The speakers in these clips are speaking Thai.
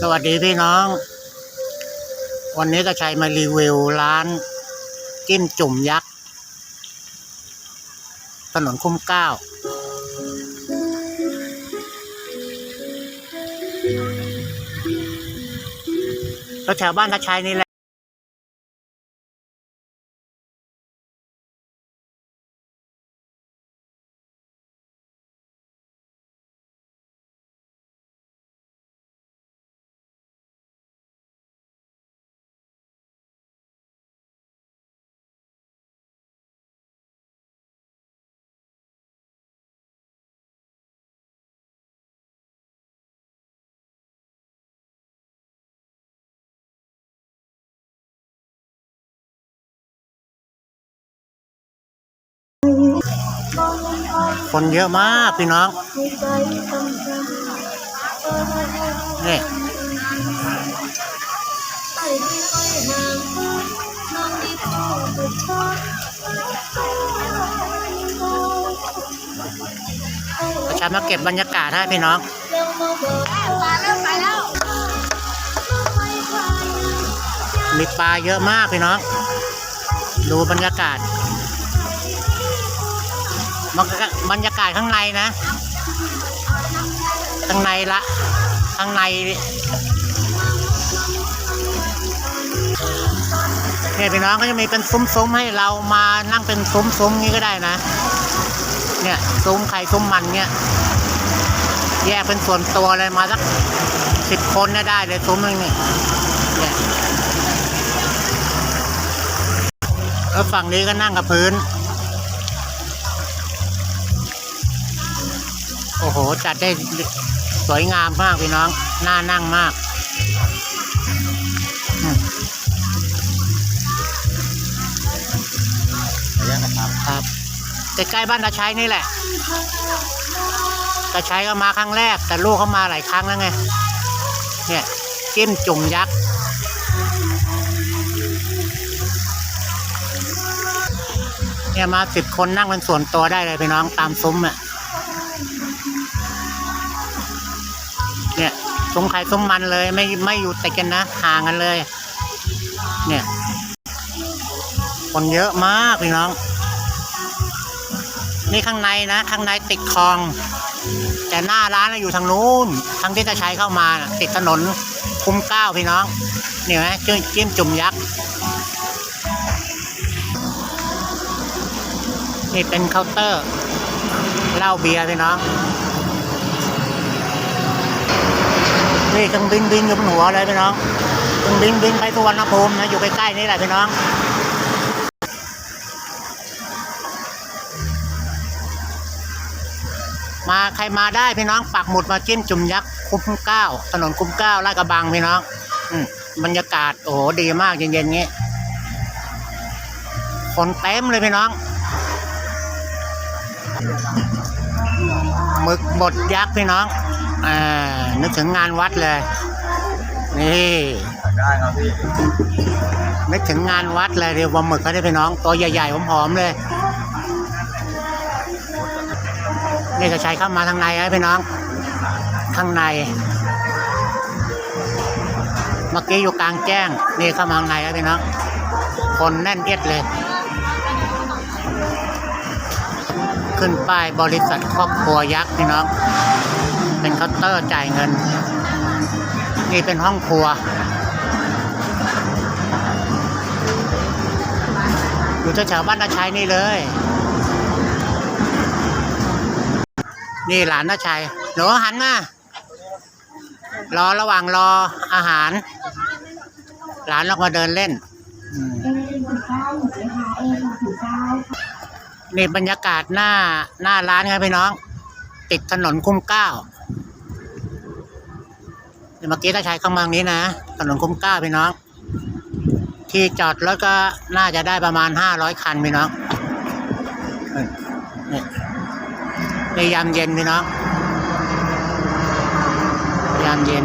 สวัสดีพี่น้อง วันนี้ก็ชัยมารีวิวร้านจิ้มจุ่มยักษ์ ถนนคุ้มเก้าก็แถวบ้านตาชัยนี่แหละ คนเยอะมากพี่น้อง นี่ประชามาเก็บบรรยากาศให้พี่น้องมีปลาเยอะมากพี่น้อง ดูบรรยากาศ บรรยากาศข้างในนะ ข้างในละ ข้างในเนี่ยพี่น้องก็จะมีเป็นซุ้มๆให้เรามานั่งเป็นซุ้มๆนี้ก็ได้นะ เนี่ยซุ้มไข่ซุ้มมันเนี่ย แยกเป็นส่วนตัวเลยมาสักสิบคนเนี่ยได้เลยซุ้มนึงนี่เนี่ยแล้วฝั่งนี้ก็นั่งกับพื้น โอ้โห จัดได้สวยงามมากพี่น้อง น่านั่งมากอืมครับใกล้ๆบ้านตาชัยนี่แหละตาชัยก็มาครั้งแรก แต่ลูกเขามาหลายครั้งแล้วไง เนี่ยจิ้มจุ่มยักษ์เนี่ยมาสิบคนนั่งเป็นส่วนตัวได้เลยพี่น้องตามซุ้มอะ เนี่ยซุ้มไข่ซุ้มมันเลยไม่ไม่อยู่ติดกันนะห่างกันเลย เนี่ย คนเยอะมากพี่น้อง นี่ข้างในนะ ข้างในติดคลอง แต่หน้าร้านอยู่ทางนู้นทางที่จะใช้เข้ามาติดถนนคุ้มเก้าพี่น้องนี่ไหมจิ้มจิ้มจุ่มยักษ์นี่เป็นเคาน์เตอร์เหล้าเบียร์พี่น้อง นี่เครื่องบินบินอยู่บนหัวเลยพี่น้องเครื่องบินบินไปสุวรรณภูมินะอยู่ใกล้ๆนี่แหละพี่น้องมาใครมาได้พี่น้องปักหมุดมาจิ้นจุ่มยักษ์คุ้มเก้าถนนคุ้มเก้าลาดกระบังพี่น้องอืมบรรยากาศโอ้โหดีมากเย็นๆงี้คนเต็มเลยพี่น้องหมึกบดยักษ์พี่น้อง อ่านึกถึงงานวัดเลย นี่ได้ครับพี่นึกถึงงานวัดเลยเรียวปลาหมึกเขาได้พี่น้องตัวใหญ่ๆหอมๆเลย นี่จะใช้เข้ามาทางในนะพี่น้อง ข้างใน เมื่อกี้อยู่กลางแจ้ง นี่เข้ามาข้างในนะพี่น้อง คนแน่นเอียดเลย ขึ้นป้ายบริษัทครอบครัวยักษ์พี่น้อง เป็นเคาน์เตอร์จ่ายเงิน นี่เป็นห้องครัวอยู่แถวๆบ้านนาชัยนี่เลย นี่หลานนาชัยหนูหันมารอระหว่างรออาหาร หลานลงมาเดินเล่น นี่บรรยากาศหน้าหน้าร้านครับพี่น้อง ติดถนนคุ้มเก้า เดี๋ยวเมื่อกี้ตาชัยเข้ามาทางนี้นะถนนคุ้มกล้าพี่น้อง ที่จอดรถก็น่าจะได้ประมาณห้าร้อยคันพี่น้องนี่ในยามเย็นพี่น้องยามเย็น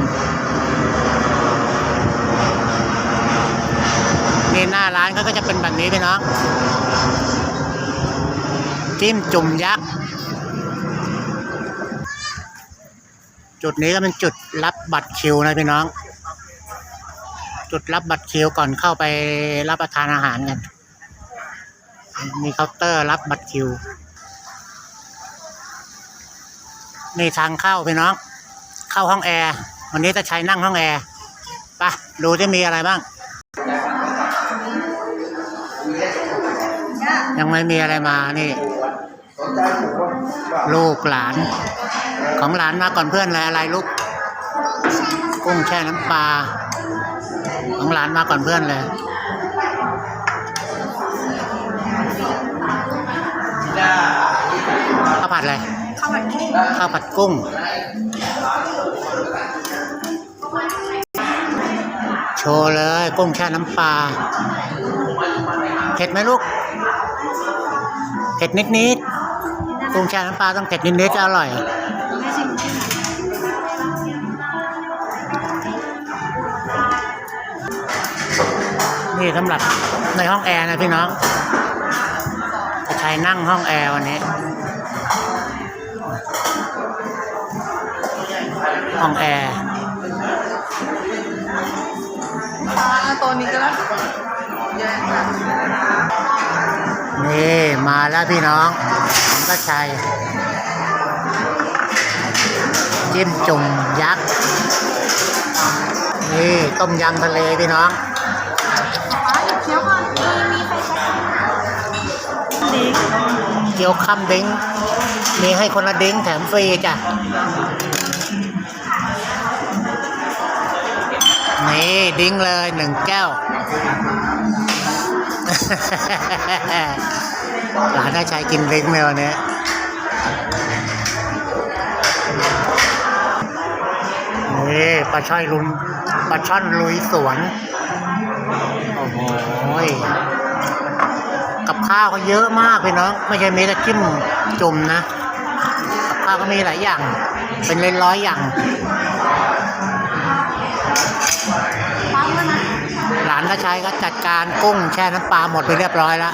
นี่หน้าร้านเขาก็จะเป็นแบบนี้พี่น้องจิ้มจุ่มยักษ์ จุดนี้ก็เป็นจุดรับบัตรคิวนะพี่น้อง จุดรับบัตรคิวก่อนเข้าไปรับประทานอาหารกัน มีเคาน์เตอร์รับบัตรคิว นี่ทางเข้าพี่น้อง เข้าห้องแอร์วันนี้จะใช้นั่งห้องแอร์ไปะดูจะมีอะไรบ้าง ยังไม่มีอะไรมานี่ ลูกหลาน ของหลานมาก่อนเพื่อนเลยอะไรลูกกุ้งแช่น้ำปลาของหลานมาก่อนเพื่อนเลยข้าวผัดอะไรข้าวผัดกุ้งข้าวผัดกุ้งโชว์เลยกุ้งแช่น้ำปลาเผ็ดไหมลูกเผ็ดนิดๆกุ้งแช่น้ำปลาต้องเผ็ดนิดๆจะอร่อย นี่สำหรับในห้องแอร์นะพี่น้องจะใช้นั่งห้องแอร์วันนี้ ห้องแอร์อ่าตัวนี้ก็ได้แย่ค่ะนี่มาแล้วพี่น้องผมก็ชัยจิ้มจุ่มยักษ์นี่ต้มยำทะเลพี่น้อง เกี๊ยวคำดิ้งมีให้คนละดิ้งแถมฟรีจ้ะ นี่ดิ้งเลยหนึ่งแก้ว หลานได้ชายกินดิ้งเลยวันนี้นี่ปลาช่อยลุนปลาช่อนลุยสวน โอ้โห กับข้าวเขาเยอะมากพี่น้อง ไม่ใช่มีแต่จิ้มจุ่มนะกับข้าวก็มีหลายอย่าง เป็นร้อยๆอย่างหลานก็ใช้ก็จัดการกุ้งแช่น้ำปลาหมดไปเรียบร้อยแล้ว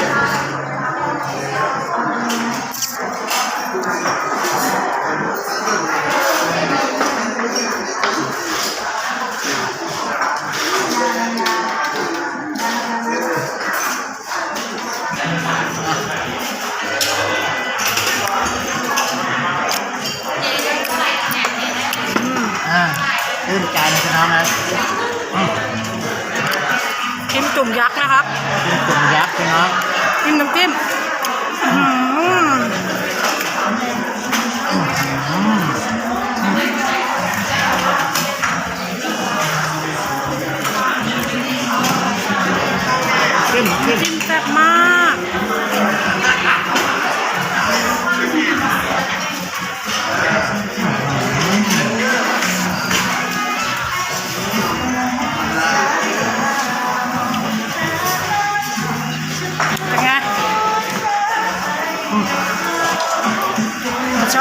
จิ้มน้ำจิ้ม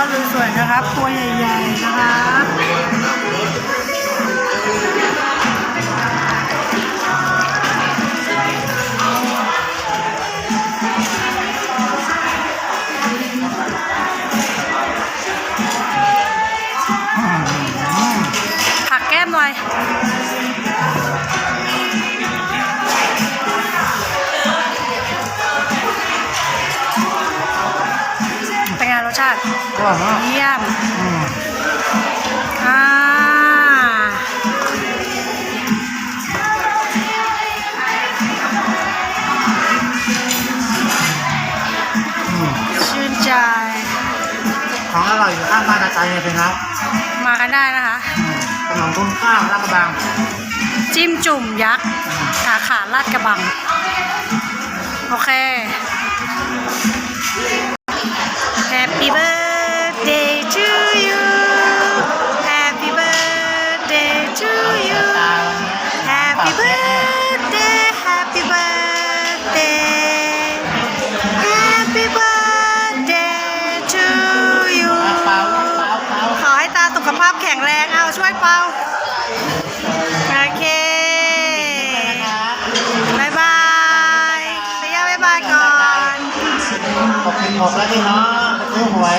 อนสวยๆนะครับ ตัวใหญ่ๆนะครับ เยี่ยมอ่าชื่นใจ ของอร่อยอยู่ข้างบ้านอาจารย์เลยเป็ครับมากันได้นะคะขนมต้มข้าวราดกระบังจิ้มจุ่มยักษ์ขาขาลาดกระบัง โอเคแฮปปี้เบอร์ birthday to you Happy birthday to you Happy birthday Happy birthday Happy birthday to you ขอให้ตาสุขภาพแข็งแรงเอาช่วยเป่าโอเคบายบายพยบายบายก่อน ขอบคุณหกแล้วพี่น้องไปซื้อหวย